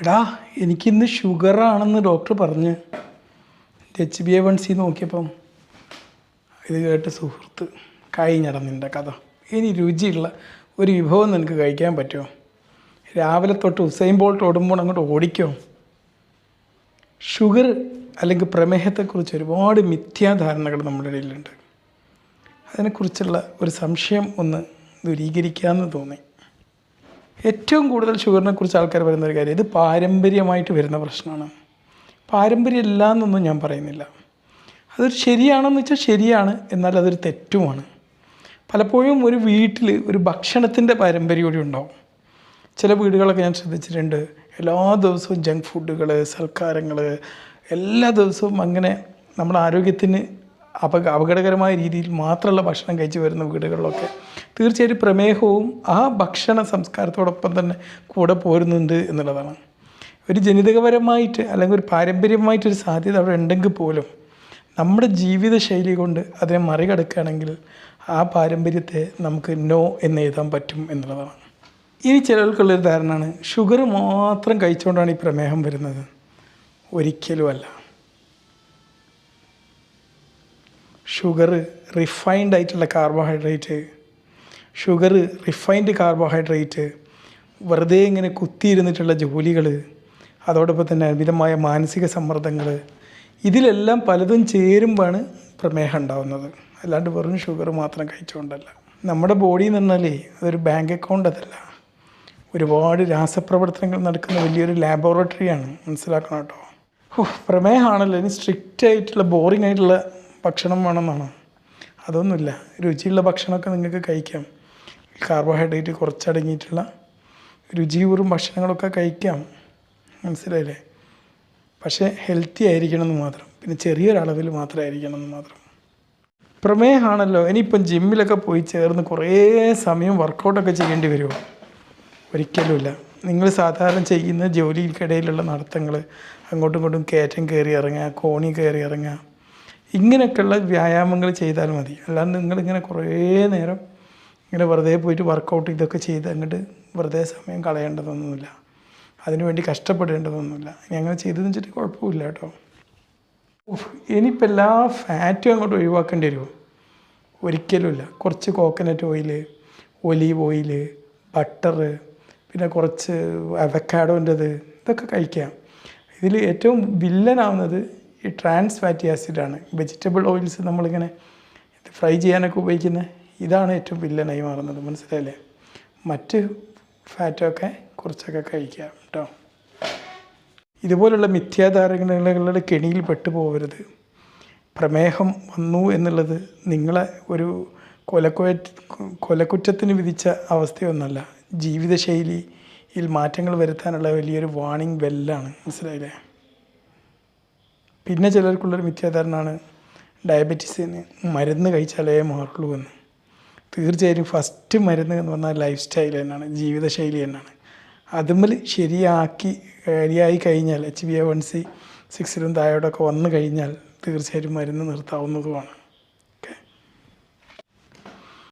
എടാ എനിക്കിന്ന് ഷുഗറാണെന്ന് ഡോക്ടർ പറഞ്ഞ്. H B A one C നോക്കിയപ്പം ഇത് കേട്ട് സുഹൃത്ത് കഴിഞ്ഞട നിന്റെ കഥ. ഇനി രുചിയുള്ള ഒരു വിഭവം നിനക്ക് കഴിക്കാൻ പറ്റുമോ? രാവിലെ തൊട്ട് ഉസൈൻ ബോൾട്ട് ഓടുമ്പോൾ അങ്ങോട്ട് ഓടിക്കോ. ഷുഗർ അല്ലെങ്കിൽ പ്രമേഹത്തെക്കുറിച്ച് ഒരുപാട് മിഥ്യാധാരണകൾ നമ്മുടെ ഇടയിലുണ്ട്. അതിനെക്കുറിച്ചുള്ള ഒരു സംശയം ഒന്ന് ദൂരീകരിക്കാമെന്ന് തോന്നി. ഏറ്റവും കൂടുതൽ ഷുഗറിനെ കുറിച്ച് ആൾക്കാർ പറയുന്ന ഒരു കാര്യം ഇത് പാരമ്പര്യമായിട്ട് വരുന്ന പ്രശ്നമാണ്. പാരമ്പര്യം ഇല്ല എന്നൊന്നും ഞാൻ പറയുന്നില്ല. അതൊരു ശരിയാണെന്ന് വെച്ചാൽ ശരിയാണ് എന്നാൽ അതൊരു തെറ്റുമാണ്. പലപ്പോഴും ഒരു വീട്ടിൽ ഒരു ഭക്ഷണത്തിന്റെ പാരമ്പര്യം കൂടി ഉണ്ടാവും. ചില വീടുകളൊക്കെ ഞാൻ ശ്രദ്ധിച്ചിട്ടുണ്ട്. എല്ലാ ദിവസവും ജങ്ക് ഫുഡുകൾ സൽക്കാരങ്ങൾ എല്ലാ ദിവസവും അങ്ങനെ നമ്മുടെ ആരോഗ്യത്തിന് അപക അപകടകരമായ രീതിയിൽ മാത്രമുള്ള ഭക്ഷണം കഴിച്ചു വരുന്ന വീടുകളിലൊക്കെ തീർച്ചയായിട്ടും പ്രമേഹവും ആ ഭക്ഷണ സംസ്കാരത്തോടൊപ്പം തന്നെ കൂടെ പോരുന്നുണ്ട് എന്നുള്ളതാണ്. ഒരു ജനിതകപരമായിട്ട് അല്ലെങ്കിൽ ഒരു പാരമ്പര്യമായിട്ടൊരു സാധ്യത അവിടെ ഉണ്ടെങ്കിൽ പോലും നമ്മുടെ ജീവിതശൈലി കൊണ്ട് അതിനെ മറികടക്കുകയാണെങ്കിൽ ആ പാരമ്പര്യത്തെ നമുക്ക് നോ എന്ന് എഴുതാൻ പറ്റും എന്നുള്ളതാണ്. ഇനി ചിലർക്കുള്ളൊരു ധാരണയാണ് ഷുഗർ മാത്രം കഴിച്ചുകൊണ്ടാണ് ഈ പ്രമേഹം വരുന്നത്. ഒരിക്കലുമല്ല. ഷുഗർ റിഫൈൻഡ് ആയിട്ടുള്ള കാർബോഹൈഡ്രേറ്റ് ഷുഗർ റിഫൈൻഡ് കാർബോഹൈഡ്രേറ്റ് വെറുതെ ഇങ്ങനെ കുത്തിയിരുന്നിട്ടുള്ള ജോലികൾ അതോടൊപ്പം തന്നെ അമിതമായ മാനസിക സമ്മർദ്ദങ്ങൾ ഇതിലെല്ലാം പലതും ചേരുമ്പോഴാണ് പ്രമേഹം ഉണ്ടാവുന്നത്. അല്ലാണ്ട് വെറും ഷുഗർ മാത്രം കഴിച്ചുകൊണ്ടല്ല. നമ്മുടെ ബോഡി എന്ന് പറഞ്ഞാലേ അതൊരു ബാങ്ക് അക്കൗണ്ട് അതല്ല. ഒരുപാട് രാസപ്രവർത്തനങ്ങൾ നടക്കുന്ന വലിയൊരു ലാബോറട്ടറിയാണ് മനസ്സിലാക്കണം കേട്ടോ. പ്രമേഹമാണല്ലോ. ഇനി സ്ട്രിക്റ്റ് ആയിട്ടുള്ള ബോറിംഗ് ആയിട്ടുള്ള ഭക്ഷണം വേണമെന്നാണോ? അതൊന്നുമില്ല. രുചിയുള്ള ഭക്ഷണമൊക്കെ നിങ്ങൾക്ക് കഴിക്കാം. കാർബോഹൈഡ്രേറ്റ് കുറച്ചടങ്ങിയിട്ടുള്ള രുചിയൂറും ഭക്ഷണങ്ങളൊക്കെ കഴിക്കാം. മനസ്സിലായില്ലേ? പക്ഷേ ഹെൽത്തി ആയിരിക്കണം എന്ന് മാത്രം. പിന്നെ ചെറിയൊരളവിൽ മാത്രമായിരിക്കണം എന്ന് മാത്രം. പ്രമേഹമാണല്ലോ ഇനിയിപ്പം ജിമ്മിലൊക്കെ പോയി ചേർന്ന് കുറേ സമയം വർക്കൗട്ടൊക്കെ ചെയ്യേണ്ടി വരുമോ? ഒരിക്കലുമില്ല. നിങ്ങൾ സാധാരണ ചെയ്യുന്ന ജോലിക്കിടയിലുള്ള നടത്തങ്ങൾ അങ്ങോട്ടും ഇങ്ങോട്ടും കയറ്റം കയറി ഇറങ്ങുക കോണി കയറി ഇറങ്ങുക ഇങ്ങനെയൊക്കെയുള്ള വ്യായാമങ്ങൾ ചെയ്താൽ മതി. അല്ലാണ്ട് നിങ്ങളിങ്ങനെ കുറേ നേരം ഇങ്ങനെ വെറുതെ പോയിട്ട് വർക്കൗട്ട് ഇതൊക്കെ ചെയ്ത് അങ്ങോട്ട് വെറുതെ സമയം കളയേണ്ടതൊന്നുമില്ല. അതിനുവേണ്ടി കഷ്ടപ്പെടേണ്ടതൊന്നുമില്ല. ഇനി അങ്ങനെ ചെയ്തതെന്ന് വെച്ചിട്ട് കുഴപ്പമില്ല കേട്ടോ. ഇനിയിപ്പോൾ എല്ലാ ഫാറ്റും അങ്ങോട്ട് ഒഴിവാക്കേണ്ടി വരുമോ ഒരിക്കലുമില്ല കുറച്ച് coconut oil olive oil butter പിന്നെ കുറച്ച് അവക്കാഡോന്റെത് ഇതൊക്കെ കഴിക്കാം. ഇതിൽ ഏറ്റവും വില്ലനാവുന്നത് ഈ ട്രാൻസ് ഫാറ്റി ആസിഡാണ് വെജിറ്റബിൾ ഓയിൽസ് നമ്മളിങ്ങനെ ഫ്രൈ ചെയ്യാനൊക്കെ ഉപയോഗിക്കുന്ന ഇതാണ് ഏറ്റവും വില്ലനായി മാറുന്നത്. മനസ്സിലായില്ലേ? മറ്റ് ഫാറ്റൊക്കെ കുറച്ചൊക്കെ കഴിക്കുക കേട്ടോ ഇതുപോലുള്ള മിഥ്യാധാരണകളുടെ കെണിയിൽ പെട്ടുപോകരുത്. പ്രമേഹം വന്നു എന്നുള്ളത് നിങ്ങളെ ഒരു കൊലക്കുറ്റ കൊലക്കുറ്റത്തിന് വിധിച്ച അവസ്ഥയൊന്നല്ല. ജീവിതശൈലിയിൽ മാറ്റങ്ങൾ വരുത്താനുള്ള വലിയൊരു വാണിംഗ് ബെല്ലാണ് മനസ്സിലായില്ലേ? പിന്നെ ചിലർക്കുള്ളൊരു മിഥ്യാധാരണമാണ് ഡയബറ്റീസിന് മരുന്ന് കഴിച്ചാലേ മാറുള്ളൂ എന്ന്. തീർച്ചയായും ഫസ്റ്റ് മരുന്ന് എന്ന് പറഞ്ഞാൽ ലൈഫ് സ്റ്റൈൽ തന്നെയാണ് ജീവിതശൈലി തന്നെയാണ്. അതുമ്പിൽ ശരിയാക്കി ശരിയായി കഴിഞ്ഞാൽ H B A one C സിക്സിലും താഴോട്ടൊക്കെ വന്നു കഴിഞ്ഞാൽ തീർച്ചയായിട്ടും മരുന്ന് നിർത്താവുന്നതുമാണ്.